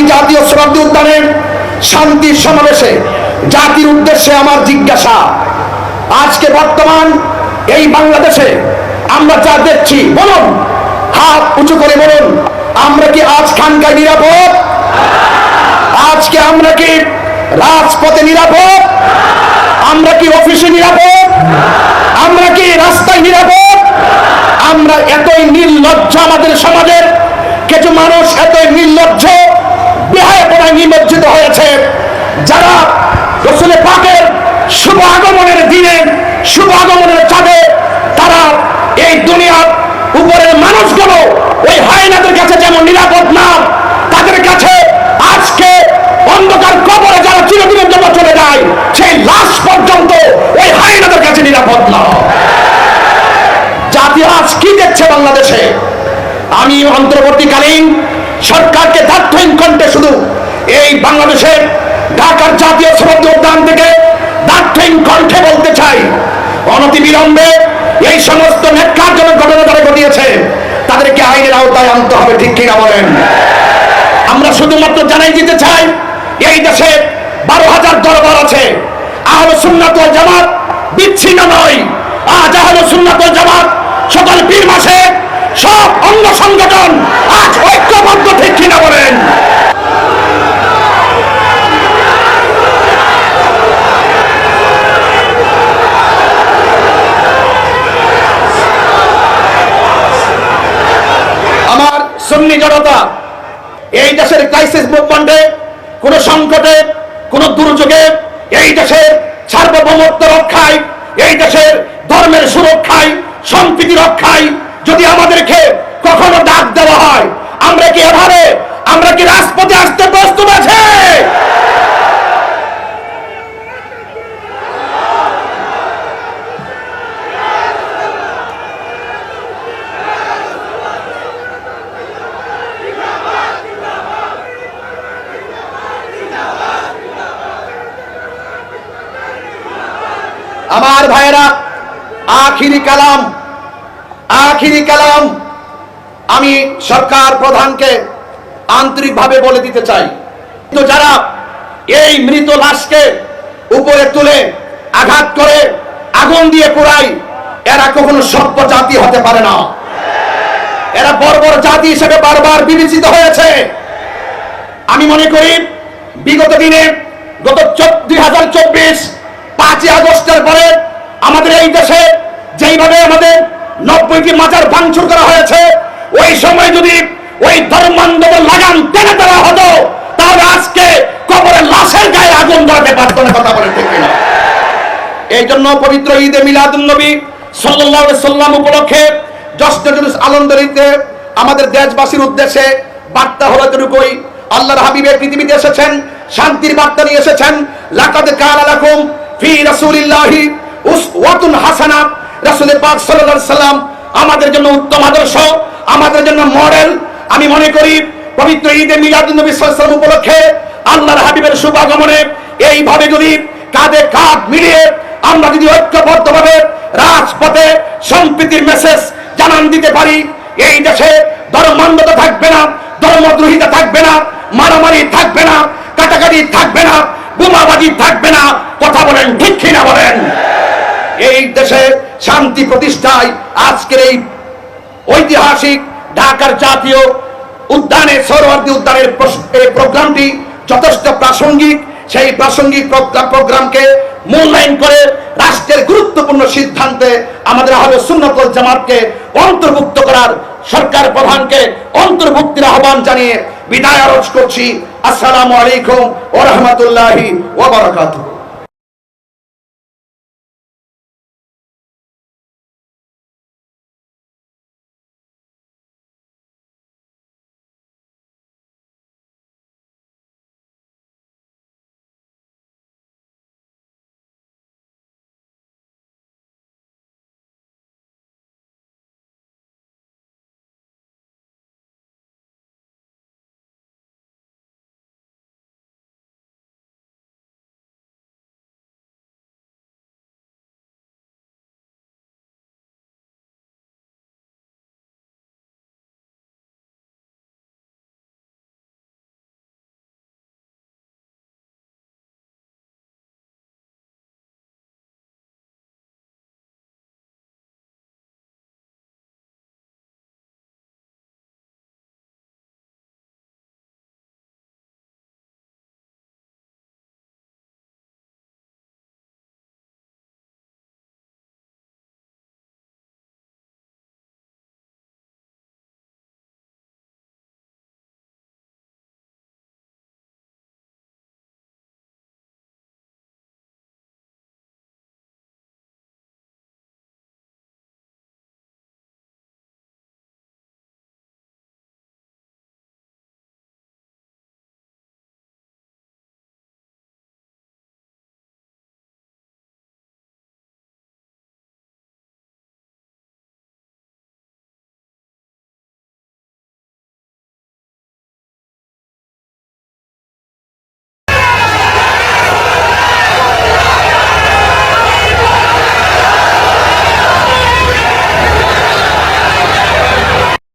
এই জাতীয় শ্রদ্ধা উদ্যানে শান্তির সমাবেশে জাতির উদ্দেশ্যে আমার জিজ্ঞাসা। আজকে বর্তমান এই বাংলাদেশে আমরা যা দেখছি, বলুন, হাত উঁচু করে বলুন, আমরা কি আজ খানকায় নিরাপদ? আজকে আমরা কি রাজপথে নিরাপদ? আমরা কি অফিসে নিরাপদ? আমরা কি রাস্তায় নিরাপদ? আমরা এতই নির্লজ্জ আমাদের সমাজের, কিছু মানুষ এতই নির্লজ্জ বেহায় পড়ায় নিমজ্জিত হয়েছে। যারা রসুল পাকের শুভ আগমনের দিনে, শুভ আগমনের চাঁদে তারা এই দুনিয়ার উপরের মানুষগুলো ওই হায়নাদের কাছে যেমন নিরাপদ না, তাদের কাছে আজকে অন্ধকার কবরে যারা চিরদিনের জন্য চলে যায়, সেই লাশ পর্যন্ত ওই হায়নাদের কাছে নিরাপদ না। জাতি আজ কি দেখছে বাংলাদেশে? আমি অন্তর্বর্তীকালীন সরকারকে দার্থহীন কণ্ঠে শুধু এই বাংলাদেশের ঢাকার জাতীয় সমুদ্র উদ্যান থেকে দার্থহীন কণ্ঠে বলতে চাই অনতিবিলম্বে এই সমস্ত নেটকারজনক ঘটনা যারা ঘটিয়েছে, তাদেরকে আইনের আওতায় আনতে হবে, ঠিক কিনা বলেন? আমরা শুধুমাত্র জানাই দিতে চাই, এই দেশে বারো হাজার দরবার আছে, আহলে সুন্নাত জামাত বিচ্ছিন্ন নয়। আজ আহলে সুন্নাত জামাত সকল পীর মাসে সব অঙ্গ সংগঠন আজ ঐক্যবদ্ধ ঠিক কিনা বলেন আমার সুন্নি জনতা, এই দেশের ক্রাইসিস মুভমেন্টে কোন সংকটে, কোন দুর্যোগে, এই দেশের সার্বভৌমত্ব রক্ষায়, এই দেশের ধর্মের সুরক্ষায়, সম্প্রীতি রক্ষায়, যদি আমাদেরকে কখনো ডাক দেওয়া হয় আমরা কি এভাবে আমরা কি রাজপথে আসতে প্রস্তুত আছে আমার ভাইয়েরা, আখিরি কালাম আখিরি কালাম আমি সরকার প্রধানকে আন্তরিকভাবে বলে দিতে চাই। তো যারা এই মৃত লাশকে উপরে তুলে আঘাত করে, আগুন দিয়ে পোড়ায়, এরা কখনো সভ্য জাতি হতে পারে না। এরা বর্বর জাতি হিসেবে বারবার বিবেচিত হয়েছে। আমি মনে করি, বিগত দিনে গত দুই হাজার চব্বিশ পাঁচই আগস্টের পরে আমাদের এই দেশে যেইভাবে আমাদের নব্বইটি মাজার ভাঙচুর করা হয়েছে, ওই সময় যদি ওই ধর্মান্ধব লাগাম টেনে দেওয়া হতো, তাহলে আজকে কবরের লাশের গায়ে আগুন ধরাতে পারত না কথা বলে ঠিক কিনা। এই জন্য পবিত্র ঈদে মিলাদুন নবী আলাইহি সাল্লাম উপলক্ষে জশ্ন জুলুস আনন্দরিতে আমাদের দেশবাসীর উদ্দেশ্যে বার্তা হলো এতটুকুই, আল্লাহর হাবিবে পৃথিবীতে এসেছেন, শান্তির বার্তা নিয়ে এসেছেন, লাকাদ লাকুম ফি আমাদের জন্য উত্তম আদর্শ, আমাদের জন্য মডেল। আমি মনে করি পবিত্র ঈদে মিলাদুন উপলক্ষে আল্লাহর হাবিবের শুভ আগমনে এইভাবে যদি কাঁধে কাঁধ মিলিয়ে আমরা যদি ঐক্যবদ্ধভাবে রাজপথে সম্প্রীতির মেসেজ জানান দিতে পারি, এই দেশে ধর্মান্ধতা থাকবে না, ধর্মদ্রোহিতা থাকবে না, মারামারি থাকবে না, কাটাকাটি থাকবে না বোমাবাজি থাকবে না, কথা বলেন, ঠিক কিনা বলেন? এই দেশে শান্তি প্রতিষ্ঠায় আজকের এই ঐতিহাসিক ঢাকার জাতীয় উদ্যানে সৌরবর্তী উদ্যানের প্রোগ্রামটি যথেষ্ট প্রাসঙ্গিক। সেই প্রাসঙ্গিক প্রোগ্রাম- প্রোগ্রামকে মূল্যায়ন করে রাষ্ট্রের গুরুত্বপূর্ণ সিদ্ধান্তে আমাদের আহলে সুন্নতল জামাতকে অন্তর্ভুক্ত করার সরকার প্রধানকে অন্তর্ভুক্তির আহ্বান জানিয়ে বিদায় আরজ করছি। আসসালামু আলাইকুম ওয়া রাহমাতুল্লাহি ওয়া বারাকাতুহু।